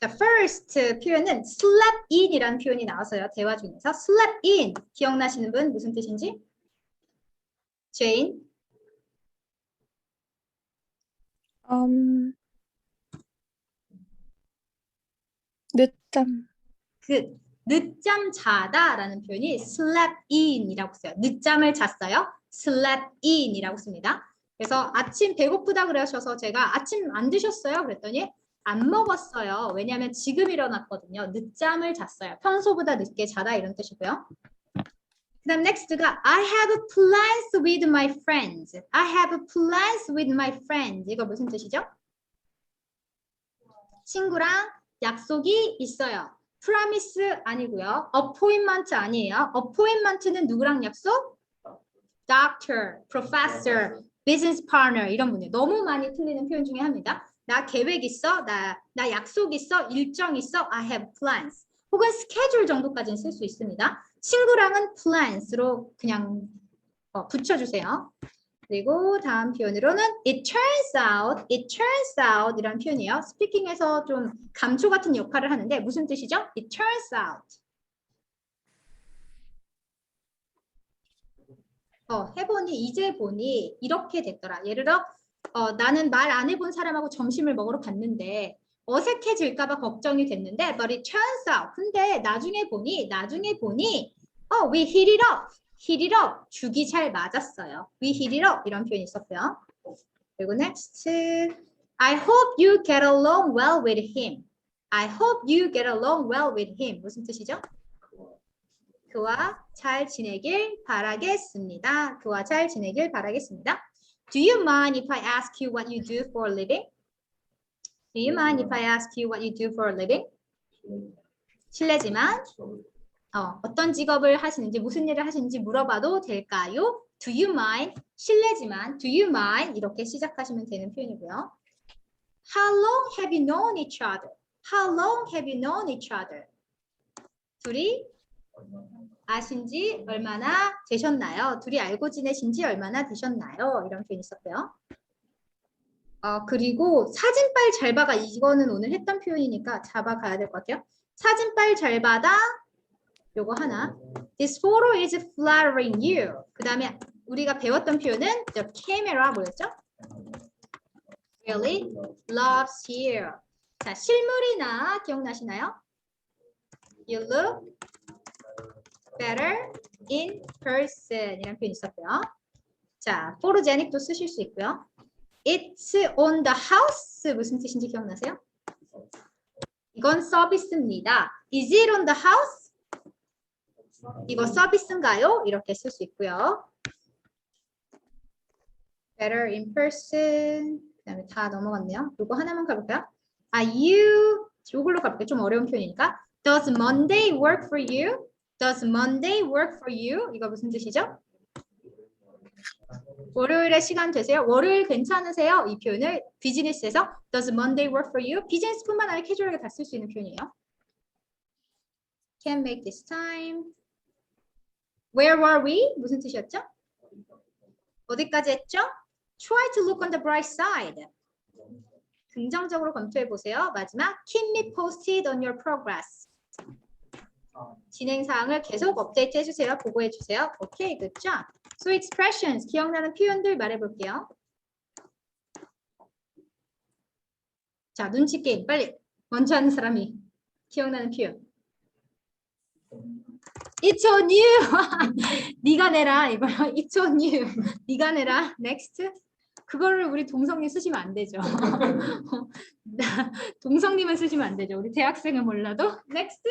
자, first 표현은 slept in이라는 표현이 나와서요. 대화 중에서 slept in 기억나시는 분 무슨 뜻인지? 제인 음, 늦잠, 그 늦잠 자다라는 표현이 slept in이라고 써요. 늦잠을 잤어요. slept in이라고 씁니다. 그래서 아침 배고프다 그러셔서 제가 아침 안 드셨어요? 그랬더니 안 먹었어요. 왜냐하면 지금 일어났거든요. 늦잠을 잤어요. 평소보다 늦게 자다 이런 뜻이고요. 그 다음 next가 I have plans with my friends. I have plans with my friends. 이거 무슨 뜻이죠? 친구랑 약속이 있어요. promise 아니고요. appointment 아니에요. appointment는 누구랑 약속? doctor, professor, business partner 이런 분들 너무 많이 틀리는 표현 중에 합니다. 나 계획 있어, 나, 나 약속 있어, 일정 있어, I have plans. 혹은 스케줄 정도까지는 쓸 수 있습니다. 친구랑은 plans로 그냥 어, 붙여주세요. 그리고 다음 표현으로는 it turns out, it turns out 이라는 표현이에요. 스피킹에서 좀 감초 같은 역할을 하는데 무슨 뜻이죠? It turns out. 어, 해보니 이제 보니 이렇게 됐더라. 예를 들어 어, 나는 말 안 해본 사람하고 점심을 먹으러 갔는데 어색해질까봐 걱정이 됐는데 but it turns out 근데 나중에 보니 나중에 보니 어, we hit it up hit it up 죽이 잘 맞았어요. we hit it up 이런 표현이 있었고요. 그리고 next I hope you get along well with him. I hope you get along well with him. 무슨 뜻이죠? 그와 잘 지내길 바라겠습니다. 그와 잘 지내길 바라겠습니다. Do you mind if I ask you what you do for a living? Do you mind if I ask you what you do for a living? 실례지만 어, 어떤 직업을 하시는지 무슨 일을 하시는지 물어봐도 될까요? Do you mind? 실례지만 do you mind? 이렇게 시작하시면 되는 표현이고요. How long have you known each other? How long have you known each other? 둘이 아신 지 얼마나 되셨나요? 둘이 알고 지내신 지 얼마나 되셨나요? 이런 표현이 있었고요. 어, 그리고 사진빨 잘 봐가 이거는 오늘 했던 표현이니까 잡아가야 될 것 같아요. 사진빨 잘 받아 요거 하나. This photo is flattering you. 그 다음에 우리가 배웠던 표현은 the camera 뭐였죠? Really loves you. 자, 실물이나 기억나시나요? You look better in person 이라는 표현이 있었고요. 자, photogenic도 쓰실 수 있고요. It's on the house 무슨 뜻인지 기억나세요? 이건 서비스입니다. Is it on the house? 이거 서비스인가요? 이렇게 쓸 수 있고요. Better in person. 그다음에 다 넘어갔네요. 이거 하나만 가볼까요? Are you? 이걸로 가볼게요. 좀 어려운 표현이니까. Does Monday work for you? Does Monday work for you? 이거 무슨 뜻이죠? 월요일에 시간 되세요? 월요일 괜찮으세요? 이 표현을 비즈니스에서 Does Monday work for you? 비즈니스뿐만 아니라 캐주얼하게 다 쓸 수 있는 표현이에요. Can make this time. Where were we? 무슨 뜻이었죠? 어디까지 했죠? Try to look on the bright side. 긍정적으로 검토해 보세요. 마지막 Keep me posted on your progress. 진행 사항을 계속 업데이트 해주세요. 보고해 주세요. 오케이, good job. So expressions 기억나는 표현들 말해볼게요. 자, 눈치 게임 빨리 먼저 하는 사람이 기억나는 표현. It's on you. 네가 내라 이거. It's on you. 네가 내라. Next. 그거를 우리 동성님 쓰시면 안 되죠. 동성님은 쓰시면 안 되죠. 우리 대학생은 몰라도. Next.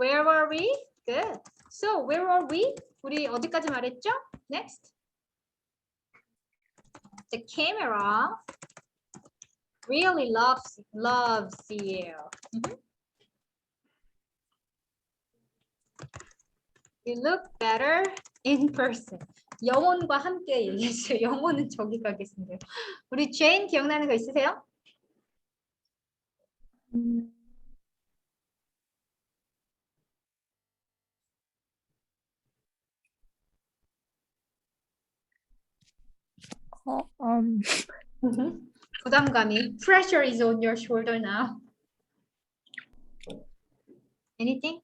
Where were we? Good. So where were we? 우리 어디까지 말했죠? Next. The camera really loves loves you. Mhm. You look better in person. 영혼과 함께 얘기했어요. 영혼은 저기 가겠습니다. 우리 제인 기억나는 거 있으세요? 음, 어, 음, 부담감이 pressure is on your shoulder now. Anything?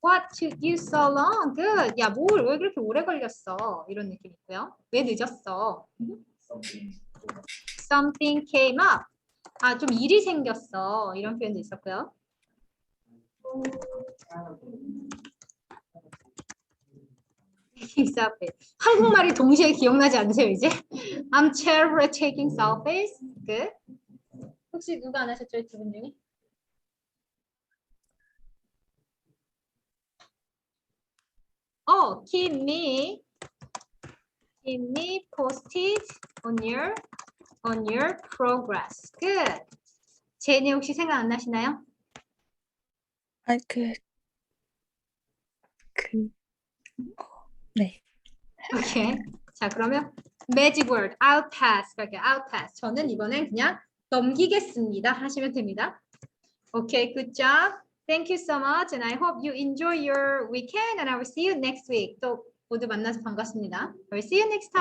What took you so long? Good. 야, 뭘 왜 그렇게 오래 걸렸어? 이런 느낌 있고요. 왜 늦었어? Something came up. 아, 좀 일이 생겼어. 이런 표현도 있었고요. Taking selfies. 한국말이 동시에 기억나지 않으세요, 이제? I'm terrible at taking selfies. Good. 혹시 누가 안 하셨죠, 두 분 중에? 어, keep me, keep me posted on your, on your progress. Good. 제니 혹시 생각 안 나시나요? 아, 그, 그, 어, 네. 오케이. 자, 그러면 magic word, I'll pass. 그렇게 I'll pass. 저는 이번엔 그냥 넘기겠습니다. 하시면 됩니다. Okay, good job. Thank you so much, and I hope you enjoy your weekend, and I will see you next week. 또 모두 만나서 반갑습니다. I will see you next time.